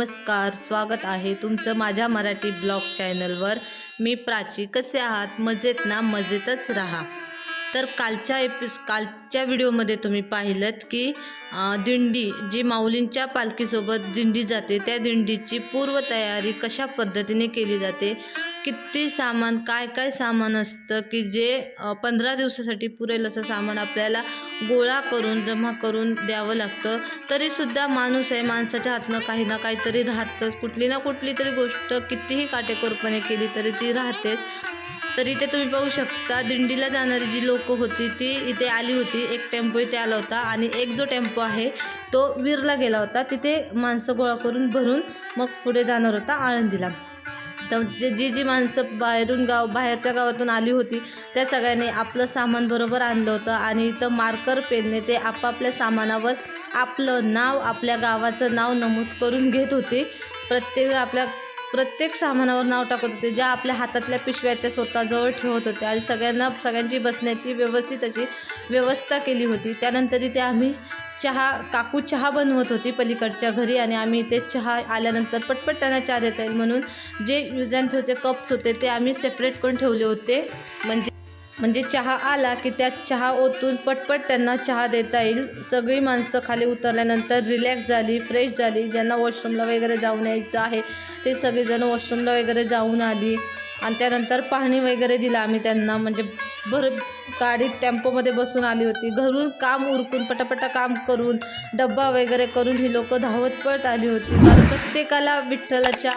नमस्कार स्वागत आहे तुमचं माझ्या मराठी ब्लॉग चॅनलवर. मी प्राची. कसे आहात? मजेत ना? मजेतच राहा. तर कालच्या एपिस कालच्या व्हिडिओमध्ये तुम्ही पाहिलं की दिंडी जी माऊलींच्या पालखीसोबत दिंडी जाते त्या दिंडीची पूर्वतयारी कशा पद्धतीने केली जाते? किती सामान काय काय सामान असतं की जे पंधरा दिवसासाठी पुरेल असं सामान आपल्याला गोळा करून जमा करून द्यावं लागतं. तरीसुद्धा माणूस आहे माणसाच्या हातनं काही ना काहीतरी राहतंच. कुठली ना कुठली तरी गोष्ट कितीही काटेकोरपणे केली तरी ती राहतेच. तरी इथे तुम्ही पाहू शकता दिंडीला जाणारी जी लोकं होती ती इथे आली होती. एक टेम्पो इथे आला होता आणि एक जो टेम्पो आहे तो वीरला गेला होता. तिथे माणसं गोळा करून भरून मग पुढे जाणार होता आळंदीला. तर जी जी माणसं बाहेरून गाव बाहेरच्या गावातून आली होती त्या सगळ्यांनी आपलं सामान बरोबर आणलं होतं आणि इथं मार्कर पेनने ते आपापल्या सामानावर आपलं नाव आपल्या गावाचं नाव नमूद करून घेत होते. प्रत्येक आपल्या प्रत्येक सामानावर नाव टाकत होते ज्या आपल्या हातातल्या पिशव्या त्या स्वतःजवळ ठेवत होते आणि सगळ्यांना सगळ्यांची बसण्याची व्यवस्थित अशी व्यवस्था केली होती. त्यानंतर इथे आम्ही चहा काकू चहा बनवत होती पलीकडच्या घरी आणि आम्ही ते चहा आल्यानंतर पटपट त्यांना चहा देता येईल म्हणून जे यूज अँड थ्रोचे कप्स होते ते आम्ही सेपरेट करून ठेवले होते. म्हणजे म्हणजे चहा आला की त्यात चहा ओतून पटपट त्यांना चहा देता येईल. सगळी माणसं खाली उतरल्यानंतर रिलॅक्स झाली फ्रेश झाली. ज्यांना वॉशरूमला वगैरे जाऊन यायचं आहे ते सगळेजण वॉशरूमला वगैरे जाऊन आली. आणि त्यानंतर पाणी वगैरे दिलं आम्ही त्यांना. म्हणजे भर गाडीत टेम्पोमध्ये बसून आली होती. घरून काम उरकून पटापटा काम करून डब्बा वगैरे करून ही लोकं धावत पळत आली होती. कारण प्रत्येकाला विठ्ठलाच्या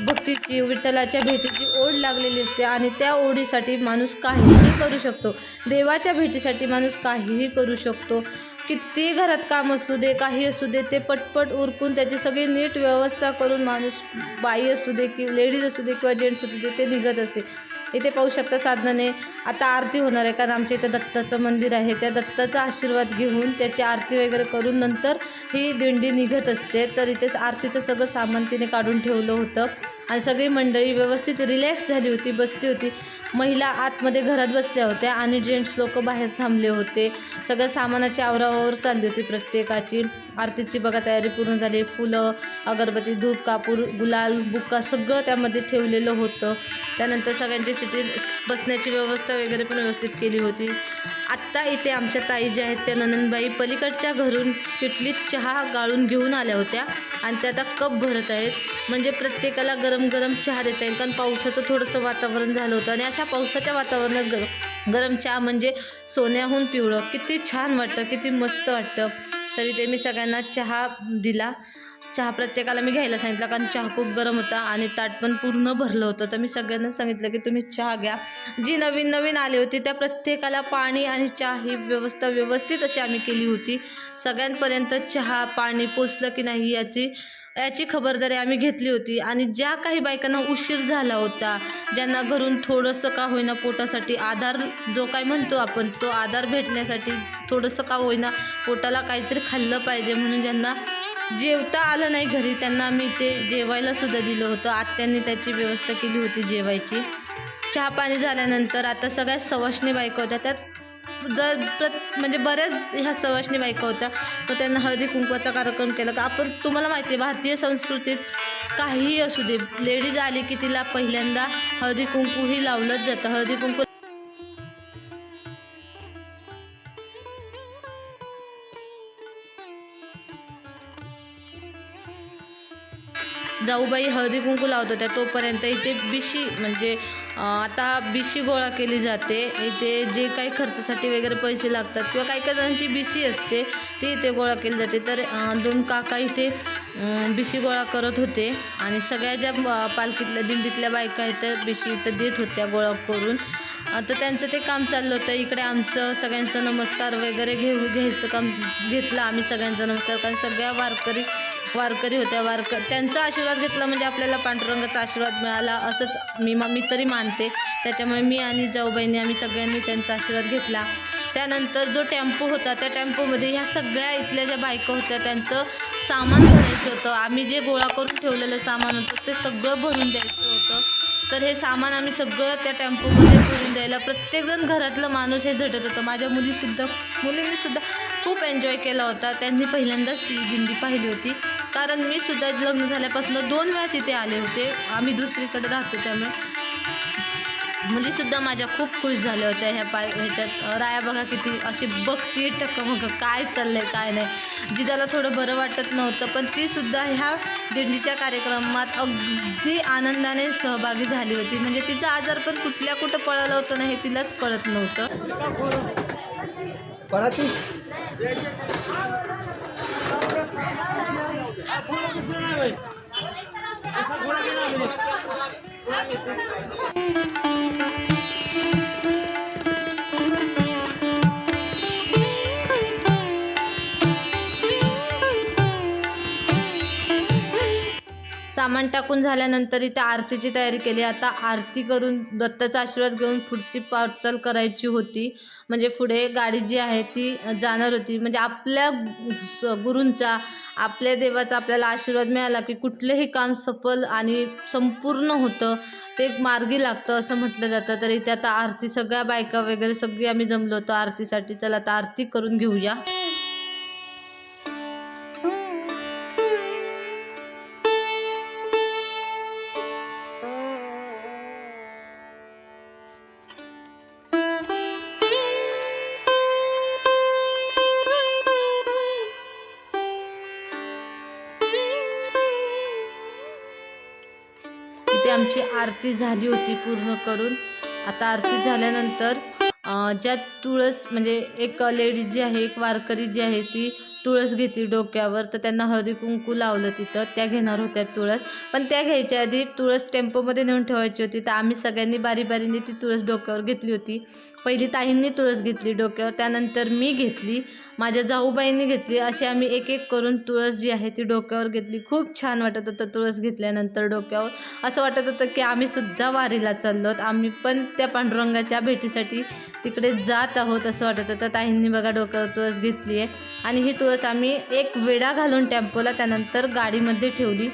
भक्तीची विठ्ठलाच्या भेटीची ओढ लागलेली असते आणि त्या ओढीसाठी माणूस काहीही करू शकतो. देवाच्या भेटीसाठी माणूस काहीही करू शकतो. किती घरात काम असू दे काही असू दे ते पटपट उरकून त्याची सगळी नीट व्यवस्था करून माणूस बाई असू दे की लेडीज असू दे किंवा जेंट्स असू दे ते निघत असते. इथे पाहू शकता साधनाने आता आरती होणार आहे कारण आमच्या इथं दत्ताचं मंदिर आहे. त्या दत्ताचा आशीर्वाद घेऊन त्याची आरती वगैरे करून नंतर ही दिंडी निघत असते. तर इथेच आरतीचं सगळं सामान तिने काढून ठेवलं होतं. आणि सगळी मंडळी व्यवस्थित रिलॅक्स झाली होती बसली होती. महिला आतमध्ये घरात बसल्या होत्या आणि जेंट्स लोक बाहेर थांबले होते. सगळ्या सामानाची आवरावर चालली होती प्रत्येकाची. आरतीची बघा तयारी पूर्ण झाली. फुलं अगरबत्ती धूप कापूर गुलाल बुक्का सगळं त्यामध्ये ठेवलेलं होतं. त्यानंतर सगळ्यांची सिटी बसण्याची व्यवस्था वगैरे पण व्यवस्थित केली होती. आत्ता इथे आमच्या ताई ज्या आहेत त्या नंदनबाई पलीकडच्या घरून किटलीत चहा गाळून घेऊन आल्या होत्या आणि त्या आता कप भरत आहेत. म्हणजे प्रत्येकाला गरम गरम चहा देता येईल कारण पावसाचं थोडंसं वातावरण झालं होतं आणि अशा पावसाच्या वातावरणात ग गरम चहा म्हणजे सोन्याहून पिवळं. किती छान वाटतं किती मस्त वाटतं. तरी ते मी सगळ्यांना चहा दिला. चहा प्रत्येकाला मी घ्यायला सांगितलं कारण चहा खूप गरम होता आणि ताट पण पूर्ण भरलं होतं. तर मी सगळ्यांना सांगितलं की तुम्ही चहा घ्या. जी नवीन नवीन आली होती त्या प्रत्येकाला पाणी आणि चहा ही व्यवस्था व्यवस्थित अशी आम्ही केली होती. सगळ्यांपर्यंत चहा पाणी पोचलं की नाही याची याची खबरदारी आम्ही घेतली होती. आणि ज्या काही बायकांना उशीर झाला होता ज्यांना घरून थोडंसं का होईना पोटासाठी आधार जो काय म्हणतो आपण तो आधार भेटण्यासाठी थोडंसं का होईना पोटाला काहीतरी खाल्लं पाहिजे म्हणून ज्यांना जेवता आलं नाही घरी त्यांना आम्ही ते जेवायला सुद्धा दिलं होतं. आत्यांनी त्याची व्यवस्था केली होती जेवायची. चहा पाणी झाल्यानंतर आता सगळ्या सवाशणी बायका होत्या त्यात जर प्रत म्हणजे बऱ्याच ह्या सवाशणी बायका होत्या तर त्यांना हळदी कुंकवाचा कार्यक्रम केला. का आपण तुम्हाला माहिती आहे भारतीय संस्कृतीत काहीही असू दे लेडीज आली की तिला पहिल्यांदा हळदी कुंकूही लावलंच जातं. हळदी कुंकू जाऊबाई हळदी कुंकू लावत होत्या. तोपर्यंत इथे बिशी म्हणजे आता आता बिशी गोळा केली जाते. इथे जे काही खर्चासाठी वगैरे पैसे लागतात किंवा काही काही जणांची बिशी असते ती इथे गोळा केली जाते. तर दोन काका इथे बी बिशी गोळा करत होते आणि सगळ्या ज्या पालखीतल्या दिंडीतल्या बायका आहेत त्या बिशी इथं देत होत्या गोळा करून. तर त्यांचं ते काम चाललं होतं. इकडे आमचं सगळ्यांचा नमस्कार वगैरे घेऊ घ्यायचं काम घेतलं आम्ही सगळ्यांचा नमस्कार. कारण सगळ्या वारकरी वारकरी होत्या वारक त्यांचा आशीर्वाद घेतला म्हणजे आपल्याला पांडुरंगाचा आशीर्वाद मिळाला असंच मी मी तरी मानते. त्याच्यामुळे मी आणि जाऊबाईंनी आम्ही सगळ्यांनी त्यांचा आशीर्वाद घेतला. त्यानंतर जो टेम्पो होता त्या टेम्पोमध्ये ह्या सगळ्या इथल्या ज्या बायका होत्या त्यांचं सामान भरायचं होतं. आम्ही जे गोळा करून ठेवलेलं सामान होतं ते सगळं भरून द्यायचं होतं. तर हे सामान आम्ही सगळं त्या टेम्पोमध्ये भरून द्यायला प्रत्येकजण घरातलं माणूस हे झटत होतं. माझ्या मुलीसुद्धा मुलींनीसुद्धा खूप एन्जॉय केला होता. त्यांनी पहिल्यांदाच दिंडी पाहिली होती. कारण मी सुद्धा लग्न झाल्यापासून दोन वेळाच इथे आले होते. आम्ही दुसरीकडे राहतो त्यामुळे. मुलीसुद्धा माझ्या खूप खुश झाल्या होत्या ह्या पाय ह्याच्यात. राया बघा किती अशी बघती टक्क मग काय चाललंय काय नाही. जिजाला थोडं बरं वाटत नव्हतं पण ती सुद्धा ह्या दिंडीच्या कार्यक्रमात अगदी आनंदाने सहभागी झाली होती. म्हणजे तिचा आजार पण कुठल्या कुठं पळालं होतं ना हे तिलाच कळत नव्हतं. पराती सामान टाकून झाल्यानंतर इथे आरतीची तयारी केली. आता आरती करून दत्ताचा आशीर्वाद घेऊन पुढची पार्सल करायची होती. म्हणजे पुढे गाडी जी आहे ती जाणार होती. म्हणजे आपल्या स- गुरूंचा आपल्या देवाचा आपल्याला आशीर्वाद मिळाला की कुठलंही काम सफल आणि संपूर्ण होतं ते मार्गी लागतं असं म्हटलं जातं. तर इथे आता आरती सगळ्या बायका वगैरे सगळी आम्ही जमलो होतो आरतीसाठी. चला आता आरती करून घेऊया. इथे आमची आरती झाली होती पूर्ण करून. आता आरती झाल्यानंतर ज्या तुळस म्हणजे एक लेडीज जी आहे एक वारकरी जी आहे ती तुळस घेतली डोक्यावर तर त्यांना हळदी कुंकू लावलं तिथं. त्या घेणार होत्या तुळस. पण त्या घ्यायच्या आधी तुळस टेम्पोमध्ये नेऊन ठेवायची होती. तर आम्ही सगळ्यांनी बारी बारीने ती तुळस डोक्यावर घेतली होती. पहिली ताईंनी तुळस घेतली डोक्यावर त्यानंतर मी घेतली. माझ्या जाऊबाईंनी घेतली. अशी आम्ही एक एक करून तुळस जी आहे ती डोक्यावर घेतली. खूप छान वाटत होतं तुळस घेतल्यानंतर डोक्यावर. असं वाटत होतं की आम्ही सुद्धा वारीला चाललो आम्ही पण त्या पांडुरंगाच्या भेटीसाठी तिकडे जात आहोत असं वाटत होतं. ताईंनी बघा डोक्यावर तुळस घेतली आहे आणि ही तुळस आम्ही एक वेडा घालून टेम्पोला त्यानंतर गाडीमध्ये ठेवली.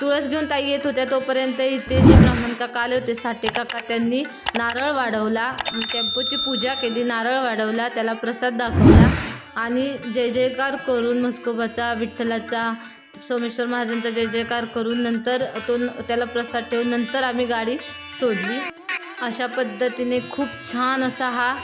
तुळस घेऊन ताई येत होत्या. तोपर्यंत इथे जे ब्राह्मण काका आले होते साठे काका त्यांनी नारळ वाढवला. टेम्पोची पूजा केली नारळ वाढवला त्याला प्रसाद दाखवला. आणि जय जयकार करून मस्कोबाचा विठ्ठलाचा सोमेश्वर महाराजांचा जय जयकार करून नंतर तो त्याला प्रसाद ठेवून नंतर आम्ही गाडी सोडली. अशा पद्धतीने खूप छान असा हा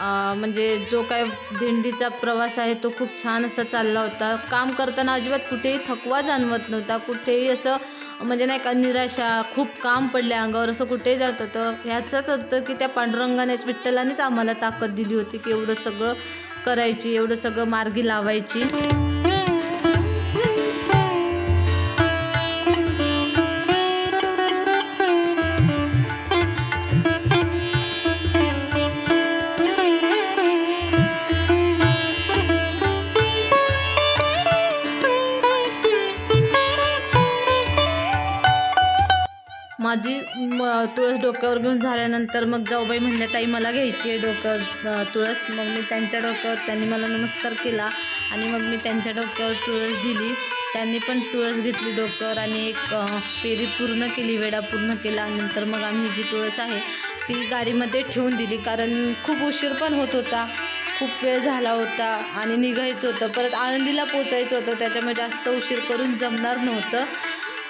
म्हणजे जो काय दिंडीचा प्रवास आहे तो खूप छान असा चालला होता. काम करताना अजिबात कुठेही थकवा जाणवत नव्हता. कुठेही असं म्हणजे नाही का निराशा खूप काम पडले अंगावर असं कुठेही जात होतं. ह्याचाच अर्थ की त्या पांडुरंगानेच विठ्ठलानेच आम्हाला ताकद दिली होती की एवढं सगळं करायची एवढं सगळं मार्गी लावायची. माझी म तुळस डोक्यावर घेऊन झाल्यानंतर मग जाऊबाई म्हणल्या ताई मला घ्यायची आहे डोक्यावर तुळस. मग मी त्यांच्या डोक्यावर त्यांनी मला नमस्कार केला आणि मग मी त्यांच्या डोक्यावर तुळस दिली. त्यांनी पण तुळस घेतली डोक्यावर आणि एक फेरी पूर्ण केली वेडा पूर्ण केला. नंतर मग आम्ही जी तुळस आहे ती गाडीमध्ये ठेवून दिली. कारण खूप उशीर पण होत होता खूप वेळ झाला होता आणि निघायचं होतं. परत आळंदीला पोचायचं होतं. त्याच्यामुळे जास्त उशीर करून जमणार नव्हतं.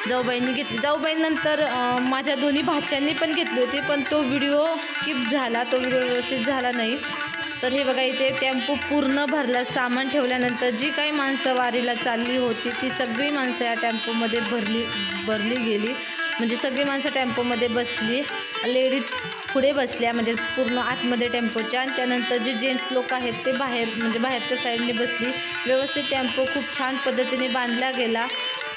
जाऊबाईंनी घेतली. जाऊबाईंनंतर माझ्या दोन्ही भाच्यांनी पण घेतली होती पण तो व्हिडिओ स्किप झाला तो व्हिडिओ व्यवस्थित झाला नाही. तर हे बघा इथे टेम्पो पूर्ण भरला सामान ठेवल्यानंतर जी काही माणसं वारीला चालली होती ती सगळी माणसं या टेम्पोमध्ये भरली भरली गेली. म्हणजे सगळी माणसं टेम्पोमध्ये बसली लेडीज पुढे बसल्या म्हणजे पूर्ण आतमध्ये टेम्पोच्या. आणि त्यानंतर जे जेंट्स लोक आहेत ते बाहेर म्हणजे बाहेरच्या साईडने बसली. व्यवस्थित टेम्पो खूप छान पद्धतीने बांधला गेला.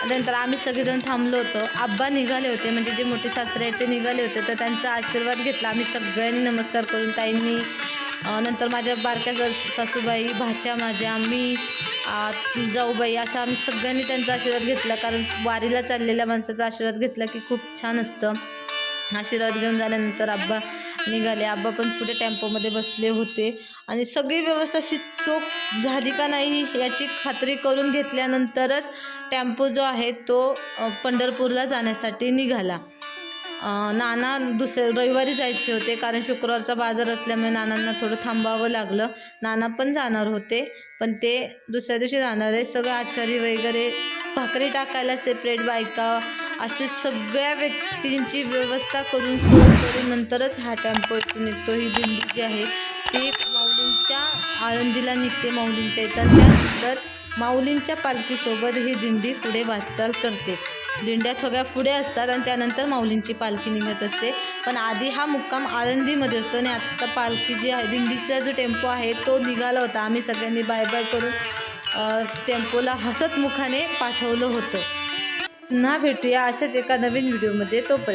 नंतर आम्ही सगळेजण थांबलो होतो. आब्बा निघाले होते म्हणजे जे मोठे सासरे आहेत ते निघाले होते तर त्यांचा आशीर्वाद घेतला. आम्ही सगळ्यांनी नमस्कार करून ताईंनी नंतर माझ्या बारक्या सासूबाई भाच्या माझ्या मी जाऊबाई अशा आम्ही सगळ्यांनी त्यांचा आशीर्वाद घेतला. कारण वारीला चाललेल्या माणसाचा आशीर्वाद घेतला की खूप छान असतं. आशीर्वाद घेऊन झाल्यानंतर आब्बा निघाले. आब्बा पण पुढे टेम्पोमध्ये बसले होते. आणि सगळी व्यवस्था अशी चोख झाली का नाही याची खात्री करून घेतल्यानंतरच टेम्पो जो आहे तो पंढरपूरला जाण्यासाठी निघाला. नाना दुसऱ्या रविवारी जायचे होते कारण शुक्रवारचा बाजार असल्यामुळे नानांना थोडं थांबावं लागलं. नाना पण जाणार होते पण ते दुसऱ्या दिवशी जाणार आहे. सगळं आचारी वगैरे भाकरी टाकायला सेपरेट बायका असे सगळ्या व्यक्तींची व्यवस्था करून सोय करून नंतरच हा टेम्पो इथून निघतो. ही दिंडी जी आहे ती माऊलींच्या आळंदीला निघते माऊलींच्या येतात त्यानंतर माऊलींच्या पालखीसोबत ही दिंडी पुढे वाटचाल करते. दिंड्या सगळ्या पुढे असतात आणि त्यानंतर माऊलींची पालखी निघत असते. पण आधी हा मुक्काम आळंदीमध्ये असतो आणि आत्ता पालखी जी आहे दिंडीचा जो टेम्पो आहे तो निघाला होता. आम्ही सगळ्यांनी बाय बाय करून टेम्पोला हसत मुखाने पाठवलं होतं. पुन्हा भेटूया अशाच एका नवीन व्हिडिओमध्ये. तोपर्यंत